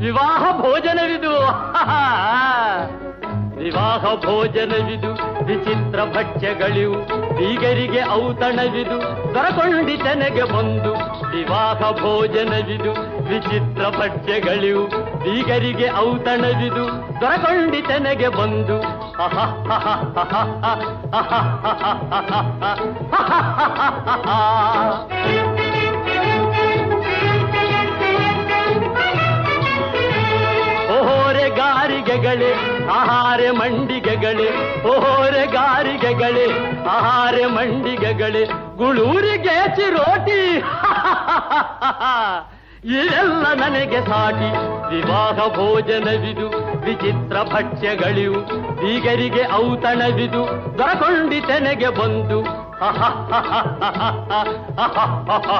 ವಿವಾಹ ಭೋಜನವಿದು ವಿವಾಹ ಭೋಜನವಿದು ವಿಚಿತ್ರ ಭಕ್ಷ್ಯಗಳಿವು ಬೀಗರಿಗೆ ಔತಣವಿದು ದೊರಕೊಂಡಿತನೆಗೆ ಬಂದು ವಿವಾಹ ಭೋಜನವಿದು ವಿಚಿತ್ರ ಭಕ್ಷ್ಯಗಳಿವು ಬೀಗರಿಗೆ ಔತಣವಿದು ದೊರಕೊಂಡಿತನೆಗೆ ಬಂದು ಓಹೋರೆ ಗಾರಿಗೆಗಳೇ ಆಹಾರ ಮಂಡಿಗೆಗಳೇ ಓರೆ ಆಹಾರ ಮಂಡಿಗೆಗಳೇ, ಗುಳೂರಿಗೆ ಚಿರೋಟಿ. ಇದೆಲ್ಲ ನನಗೆ ಸಾಟಿ. ವಿವಾಹ ಭೋಜನವಿದು, ವಿಚಿತ್ರ ಭಕ್ಷ್ಯಗಳಿವು, ಬೀಗರಿಗೆ ಔತಣವಿದು ದೊರಕೊಂಡಿತೆನೆಗೆ ಬಂದು.